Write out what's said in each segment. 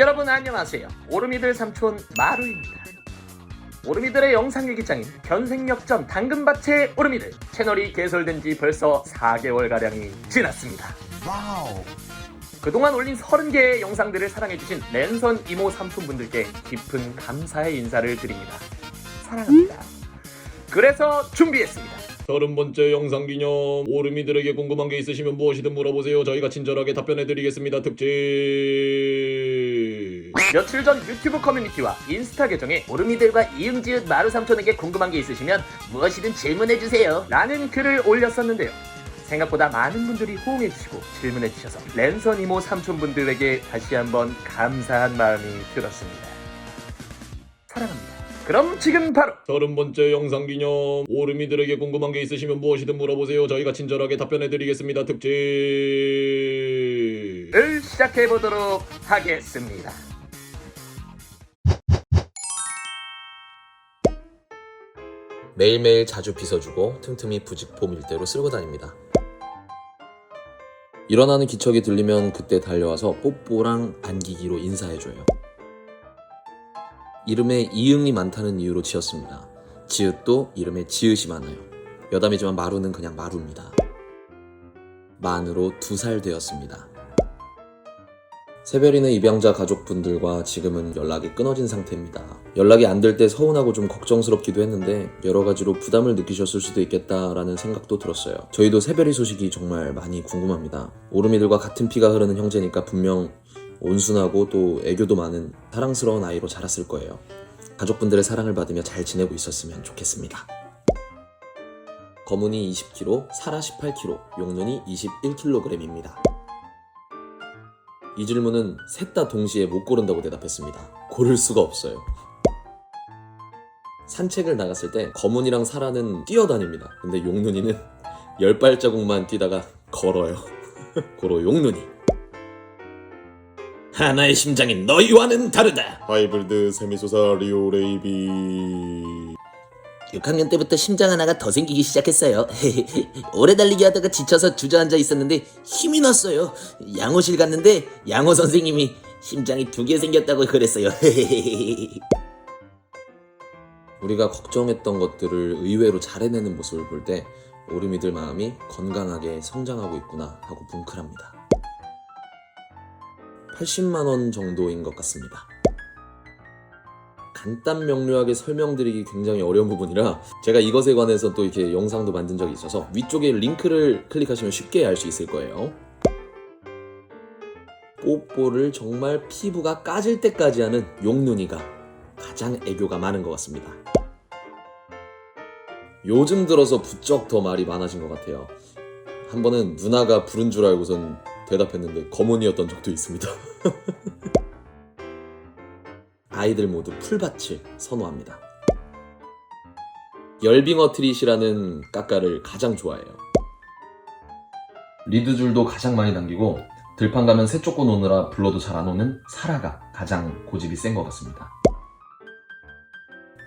여러분 안녕하세요. 오르미들 삼촌 마루입니다. 오르미들의 영상 일기장인 견생역전 당근밭의 오르미들 채널이 개설된 지 벌써 4개월가량이 지났습니다. 그동안 올린 30개의 영상들을 사랑해주신 랜선 이모 삼촌분들께 깊은 감사의 인사를 드립니다. 사랑합니다. 그래서 준비했습니다. 서른 번째 영상 기념 오르미들에게 궁금한 게 있으시면 무엇이든 물어보세요. 저희가 친절하게 답변해드리겠습니다. 특집 며칠 전 유튜브 커뮤니티와 인스타 계정에 오르미들과 이응지읒 마루 삼촌에게 궁금한 게 있으시면 무엇이든 질문해주세요. 라는 글을 올렸었는데요. 생각보다 많은 분들이 호응해주시고 질문해주셔서 랜선 이모 삼촌분들에게 다시 한번 감사한 마음이 들었습니다. 사랑합니다. 그럼 지금 바로 서른 번째 영상 기념. 오르미들에게 궁금한 게 있으시면 무엇이든 물어보세요. 저희가 친절하게 답변해드리겠습니다. 특집. 을 시작해보도록 하겠습니다 매일매일 자주 빗어주고 틈틈이 부직포 밀대로 쓸고 다닙니다. 일어나는 기척이 들리면 그때 달려와서 뽀뽀랑 안기기로 인사해줘요. 이름에 이응이 많다는 이유로 지었습니다. 지읒도 이름에 지읒이 많아요. 여담이지만 마루는 그냥 마루입니다. 만으로 두 살 되었습니다. 세별이는 입양자 가족분들과 지금은 연락이 끊어진 상태입니다. 연락이 안 될 때 서운하고 좀 걱정스럽기도 했는데 여러 가지로 부담을 느끼셨을 수도 있겠다라는 생각도 들었어요. 저희도 세별이 소식이 정말 많이 궁금합니다. 오르미들과 같은 피가 흐르는 형제니까 분명 온순하고 또 애교도 많은 사랑스러운 아이로 자랐을 거예요. 가족분들의 사랑을 받으며 잘 지내고 있었으면 좋겠습니다. 거문이 20kg, 사라 18kg, 용눈이 21kg입니다. 이 질문은 셋 다 동시에 못 고른다고 대답했습니다. 고를 수가 없어요. 산책을 나갔을 때 거문이랑 사라는 뛰어다닙니다. 근데 용눈이는 열 발자국만 뛰다가 걸어요. 고로 용눈이. 하나의 심장이 너희와는 다르다. 하이브리드 세미소사 리오 레이비 6학년 때부터 심장 하나가 더 생기기 시작했어요. 오래 달리기 하다가 지쳐서 주저앉아 있었는데 힘이 났어요. 양호실 갔는데 양호 선생님이 심장이 두 개 생겼다고 그랬어요. 우리가 걱정했던 것들을 의외로 잘 해내는 모습을 볼 때 오르미들 마음이 건강하게 성장하고 있구나 하고 뭉클합니다. 80만 원 정도인 것 같습니다. 간단 명료하게 설명드리기 굉장히 어려운 부분이라 제가 이것에 관해서 또 이렇게 영상도 만든 적이 있어서 위쪽에 링크를 클릭하시면 쉽게 알 수 있을 거예요. 뽀뽀를 정말 피부가 까질 때까지 하는 용눈이가 가장 애교가 많은 것 같습니다. 요즘 들어서 부쩍 더 말이 많아진 것 같아요. 한 번은 누나가 부른 줄 알고선 대답했는데 검은이었던 적도 있습니다. 아이들 모두 풀밭을 선호합니다. 열빙어 트릿이라는 까까를 가장 좋아해요. 리드줄도 가장 많이 당기고 들판 가면 새 쫓고 노느라 불러도 잘 안 오는 사라가 가장 고집이 센 것 같습니다.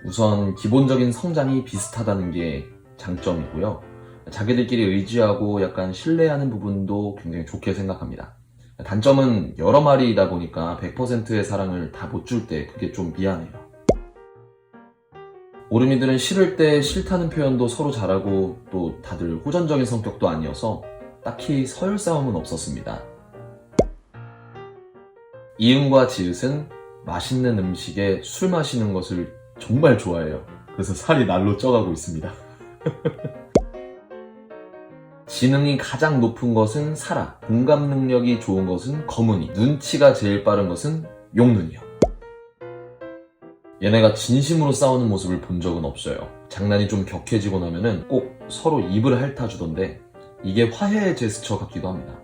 우선 기본적인 성장이 비슷하다는 게 장점이고요. 자기들끼리 의지하고 약간 신뢰하는 부분도 굉장히 좋게 생각합니다. 단점은 여러 마리이다 보니까 100%의 사랑을 다 못 줄 때 그게 좀 미안해요. 오르미들은 싫을 때 싫다는 표현도 서로 잘하고 또 다들 호전적인 성격도 아니어서 딱히 서열 싸움은 없었습니다. 이응과 지읒은 맛있는 음식에 술 마시는 것을 정말 좋아해요. 그래서 살이 날로 쪄가고 있습니다. 지능이 가장 높은 것은 사라, 공감 능력이 좋은 것은 거문이, 눈치가 제일 빠른 것은 용눈이요. 얘네가 진심으로 싸우는 모습을 본 적은 없어요. 장난이 좀 격해지고 나면은 꼭 서로 입을 핥아주던데 이게 화해의 제스처 같기도 합니다.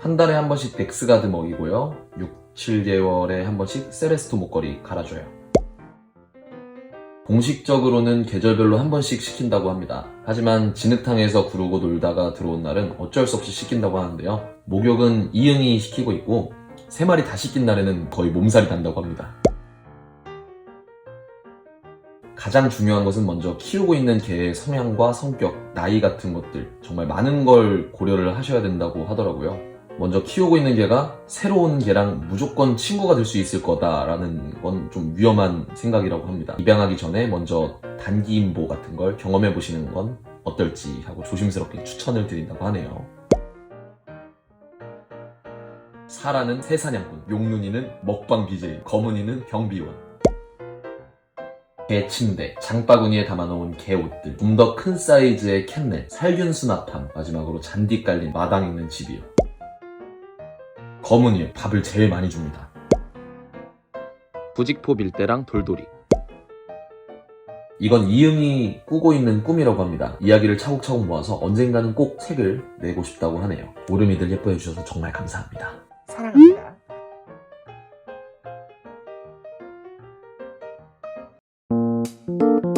한 달에 한 번씩 덱스가드 먹이고요. 6, 7개월에 한 번씩 세레스토 목걸이 갈아줘요. 공식적으로는 계절별로 한 번씩 시킨다고 합니다. 하지만 진흙탕에서 구르고 놀다가 들어온 날은 어쩔 수 없이 시킨다고 하는데요. 목욕은 이응이 시키고 있고 세 마리 다 시킨 날에는 거의 몸살이 난다고 합니다. 가장 중요한 것은 먼저 키우고 있는 개의 성향과 성격, 나이 같은 것들 정말 많은 걸 고려를 하셔야 된다고 하더라고요. 먼저 키우고 있는 개가 새로운 개랑 무조건 친구가 될 수 있을 거다라는 건 좀 위험한 생각이라고 합니다. 입양하기 전에 먼저 단기 임보 같은 걸 경험해 보시는 건 어떨지 하고 조심스럽게 추천을 드린다고 하네요. 사라는 새사냥꾼, 용눈이는 먹방 BJ, 검은이는 경비원. 개 침대, 장바구니에 담아놓은 개 옷들, 좀 더 큰 사이즈의 캔넷, 살균 수납함, 마지막으로 잔디 깔린 마당 있는 집이요. 검은이 밥을 제일 많이 줍니다. 부직포 밀대랑 돌돌이 이건 이응이 꾸고 있는 꿈이라고 합니다. 이야기를 차곡차곡 모아서 언젠가는 꼭 책을 내고 싶다고 하네요. 오름이들 예뻐해 주셔서 정말 감사합니다. 사랑합니다. 응?